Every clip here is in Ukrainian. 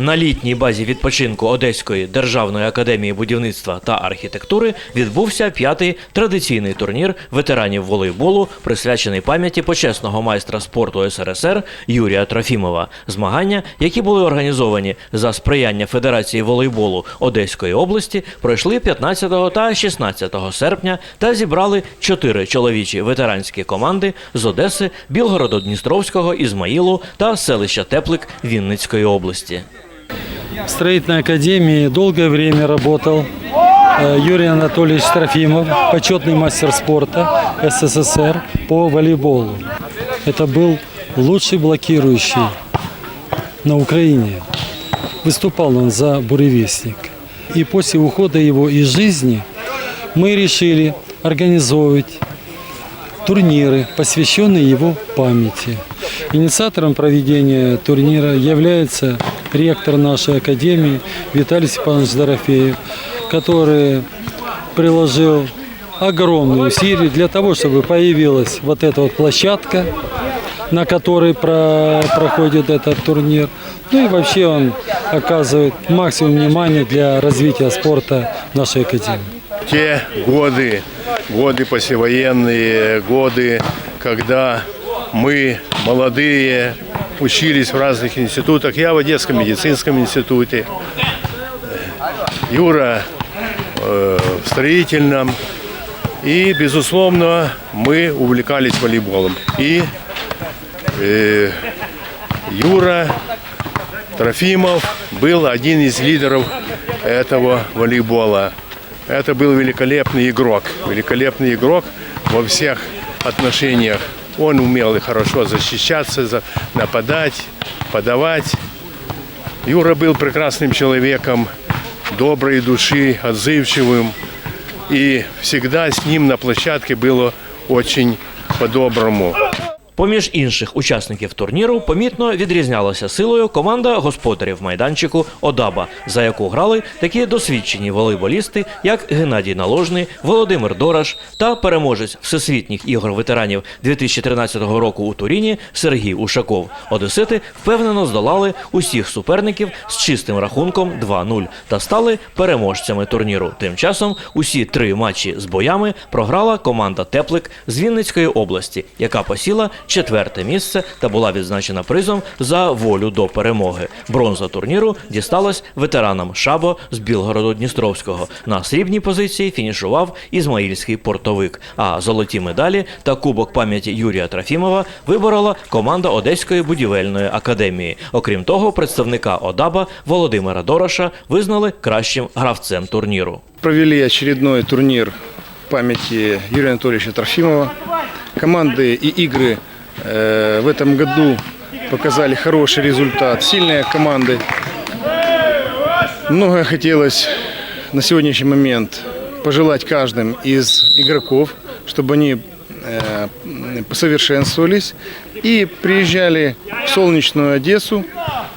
На літній базі відпочинку Одеської державної академії будівництва та архітектури відбувся п'ятий традиційний турнір ветеранів волейболу, присвячений пам'яті почесного майстра спорту СРСР Юрія Трофімова. Змагання, які були організовані за сприяння Федерації волейболу Одеської області, пройшли 15 та 16 серпня та зібрали чотири чоловічі ветеранські команди з Одеси, Білгорода-Дністровського, Ізмаїлу та селища Теплик Вінницької області. В строительной академии долгое время работал э, Юрий Анатольевич Трофимов, почетный мастер спорта СССР по волейболу. Это был лучший блокирующий на Украине. Выступал он за буревестник. И после ухода его из жизни мы решили организовывать турниры, посвященные его памяти. Инициатором проведения турнира является ректор нашей академии Виталий Степанович Дорофеев, который приложил огромные усилия для того, чтобы появилась вот эта вот площадка, на которой про- проходит этот турнир. Ну и вообще он оказывает максимум внимания для развития спорта нашей академии. те годы, годы послевоенные, годы, когда мы, молодые, учились в разных институтах. Я в Одесском медицинском институте, Юра э, в строительном. И, безусловно, мы увлекались волейболом. И э, Юра Трофимов был один из лидеров этого волейбола. Это был великолепный игрок. Великолепный игрок во всех отношениях. Он умел и хорошо защищаться, за- нападать, подавать. Юра был прекрасным человеком, доброй души, отзывчивым. И всегда с ним на площадке было очень по-доброму. Поміж інших учасників турніру помітно відрізнялася силою команда господарів майданчику Одаба, за яку грали такі досвідчені волейболісти, як Геннадій Наложний, Володимир Дораш та переможець всесвітніх ігор ветеранів 2013 року у Туріні Сергій Ушаков. Одесити впевнено здолали усіх суперників з чистим рахунком 2-0 та стали переможцями турніру. Тим часом усі три матчі з боями програла команда Теплик з Вінницької області, яка посіла четверте місце та була відзначена призом за волю до перемоги. Бронза турніру дісталась ветеранам Шабо з Білгороду-Дністровського. На срібній позиції фінішував Ізмаїльський портовик. А золоті медалі та кубок пам'яті Юрія Трофімова виборола команда Одеської будівельної академії. Окрім того, представника Одаба Володимира Дороша визнали кращим гравцем турніру. Провели очередной турнир в памяти Юрия Анатольевича Трофимова. Команды и игры э, В этом году показали хороший результат. Сильные команды. Многое хотелось на сегодняшний момент пожелать каждым из игроков, чтобы они э, посовершенствовались и приезжали в солнечную Одессу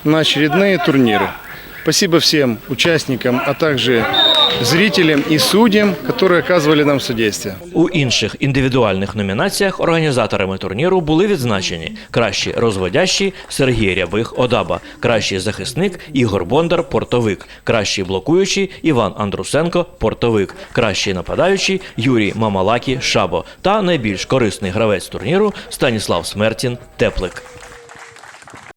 на очередные турниры. Спасибо всем участникам, а также зрителям и судьям, которые оказывали нам содействие. У інших індивідуальних номінаціях організаторами турніру були відзначені кращий розводящий Сергій Рябих Одаба, кращий захисник Ігор Бондар Портовик, кращий блокуючий Іван Андрусенко Портовик, кращий нападаючий Юрій Мамалакі Шабо та найбільш корисний гравець турніру Станіслав Смертін Теплик.